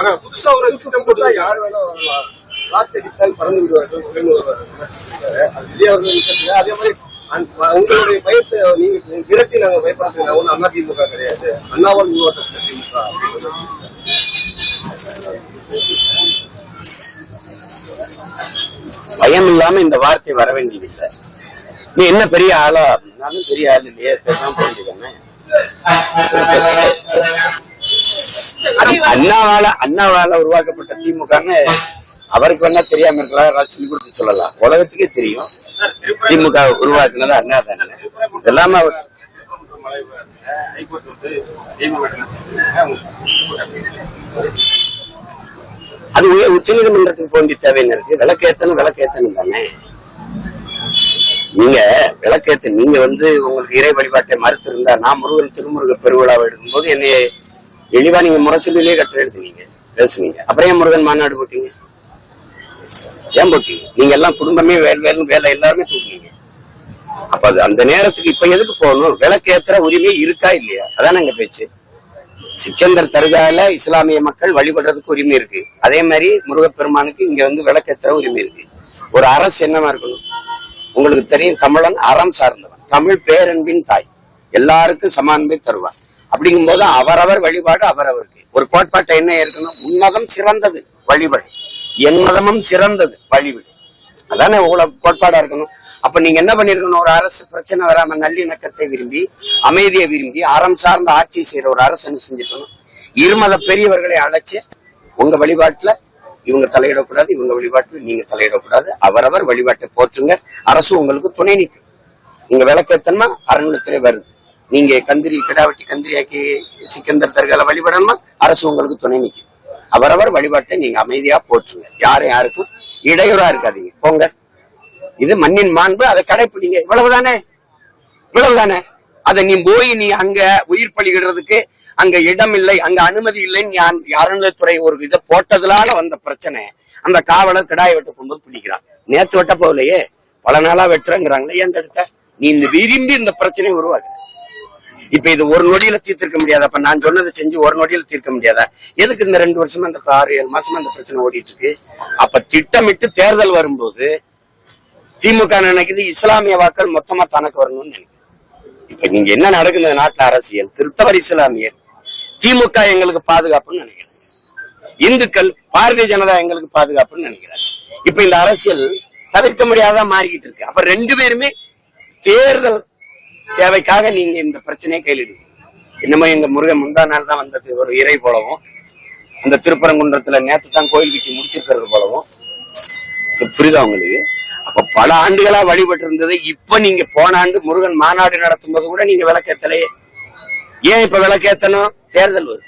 ஆனா புதுசா ஒரு திட்டம் போட்டு யார் வேணா வரலாம். வார்த்தை விட்டால் பறந்து விடுவார்கள். அது அவர்கள். அதே மாதிரி உங்களுடைய பயத்தை நீங்க விரட்டி நாங்க பயப்படுறோம் ஒன்னும் அண்ணா திமுக கிடையாது. அண்ணாவால் உருவாக்கப்பட்ட திமுக. பயம் இல்லாம இந்த வார்த்தை வர வேண்டியதில்லை. நீ என்ன பெரிய ஆளா நானும் பெரிய ஆள் இல்லையே. பேசாம போண்டிதானே அண்ணாவால அண்ணாவால உருவாக்கப்பட்ட திமுகன்னு அவருக்கு வேணா தெரியாம இருக்கலாம் சொல்லி கொடுத்து சொல்லலாம். உலகத்துக்கே தெரியும். திமுக உருவாக்குனது அண்ணா தானே. இதெல்லாம அவர் அது உய- உச்சநீதிமன்றத்துக்கு போக வேண்டிய தேவைன்னு இருக்கு? விளக்கேத்தணும் விளக்கேத்தணும் தானே. நீங்க விளக்கேத்த நீங்க வந்து உங்களுக்கு இறை வழிபாட்டை மறுத்து இருந்தா நான் முருகன் திருமுருக பெருவிழாவை எடுக்கும்போது என்னைய தெளிவா நீங்க முரசொல்லிலேயே கட்டுரை எழுதுனீங்க. பேசுனீங்க. அப்புறம் ஏன் முருகன் மாநாடு போட்டீங்க? ஏன் போட்டீங்க? நீங்க எல்லாம் குடும்பமே வேறு வேறு வேலை எல்லாருமே தூக்குனீங்க. அப்ப அது அந்த நேரத்துக்கு இப்ப எதுக்கு போகணும்? விளக்கேத்துற உரிமை இருக்கா இல்லையா? அதானே எங்க பேச்சு. சிக்கந்தர் தர்கால இஸ்லாமிய மக்கள் வழிபடுறதுக்கு உரிமை இருக்கு. அதே மாதிரி முருகப்பெருமானுக்கு இங்க வந்து விளக்கேத்துற உரிமை இருக்கு. ஒரு அரசு என்னவா இருக்கணும்? உங்களுக்கு தெரியும் தமிழன் அறம் சார்ந்தவன். தமிழ் பேரன்பின் தாய். எல்லாருக்கும் சமான்மை தருவான். அப்படிங்கும்போது அவரவர் வழிபாடு அவரவருக்கு. ஒரு கோட்பாட்டை என்ன இருக்குன்னா உன்னதம் சிறந்தது வழிபாடு. என் மதமும் சிறந்தது வழிபாடு. அதானே உங்களோட கோட்பாடா இருக்கணும். அப்ப நீங்க என்ன பண்ணிருக்கணும்? ஒரு அரசு பிரச்சனை வராம நல்லிணக்கத்தை விரும்பி அமைதியை விரும்பி அறம் சார்ந்த ஆட்சி செய்யற ஒரு அரசு என்ன செஞ்சிருக்கணும்? இருமத பெரியவர்களை அழைச்சு உங்க வழிபாட்டுல இவங்க தலையிடக்கூடாது இவங்க வழிபாட்டுல நீங்க தலையிடக்கூடாது. அவரவர் வழிபாட்டை போற்றுங்க. அரசு உங்களுக்கு துணை நிற்கும். நீங்க விளக்கேத்தனா அறநிலையத்துறை வருது. நீங்க கந்திரி கிடாவட்டி கந்திரியாக்கி சிக்கந்தர் தர்களை வழிபடணுமா? அரசு உங்களுக்கு துணை நிற்கும் அவரவர் வழிபாட்டை நீங்க அமைதியா போற்றுங்க. யாரும் யாருக்கும் இடையூறா இருக்காதீங்க. போங்க. இது மண்ணின் மாண்பு அதை கடைப்பிடிங்க. இவ்வளவுதானே? இவ்வளவுதானே? அதை நீ போய் நீ அங்க உயிர் பலியிடுறதுக்கு அங்க இடம் இல்லை அங்க அனுமதி இல்லைன்னு யான் அறநிலைத்துறை ஒரு இதை போட்டதுனால வந்த பிரச்சனை. அந்த காவலர் கிடாய் வெட்ட போகும்போது பிடிக்கிறான். நேத்து வெட்ட போகலையே? பல நாளா வெட்டுறங்கிறாங்களே ஏன் தடுத்த? நீ இந்த விரும்பி இந்த பிரச்சனையை உருவாக்கு இப்ப இது ஒரு நொடியில தீர்த்திருக்க முடியாதா? அப்ப நான் சொன்னதை செஞ்சு ஒரு நொடியில தீர்க்க முடியாதா? எதுக்கு இந்த ரெண்டு வருஷமா இந்த ஆறு ஏழு மாசமா அந்த பிரச்சனை ஓடிட்டு இருக்கு அப்ப திட்டமிட்டு தேர்தல் வரும்போது திமுக நினைக்குது? இஸ்லாமிய வாக்கள் மொத்தமா தனக்கு வரணும்னு நினைக்குது. இப்ப நீங்க என்ன நடக்குது இந்த நாட்டுல அரசியல்? கிறிஸ்தவர் இஸ்லாமியர் திமுக எங்களுக்கு பாதுகாப்புன்னு நினைக்கிறாங்க. இந்துக்கள் பாரதிய ஜனதா எங்களுக்கு பாதுகாப்புன்னு நினைக்கிறாங்க. இப்ப இந்த அரசியல் தவிர்க்க முடியாத மாறிக்கிட்டு இருக்கு. அப்ப ரெண்டு பேருமே தேர்தல் தேவைக்காக நீங்க இந்த பிரச்சனையை கையிலிடுங்க. இன்னமும் எங்க முருகன் முந்தா நாள் தான் வந்தது ஒரு இறை போலவும். அந்த திருப்பரங்குன்றத்துல நேத்து தான் கோயில் கட்டி முடிச்சிருக்கிறது போலவும். புரியுதா உங்களுக்கு? அப்ப பல ஆண்டுகளா வழிபட்டு இருந்தது இப்ப நீங்க போன ஆண்டு முருகன் மாநாடு நடத்தும் போது கூட நீங்க விளக்கேத்தலையே. ஏன் இப்ப விளக்கேத்தனும் தேர்தல் வரும்.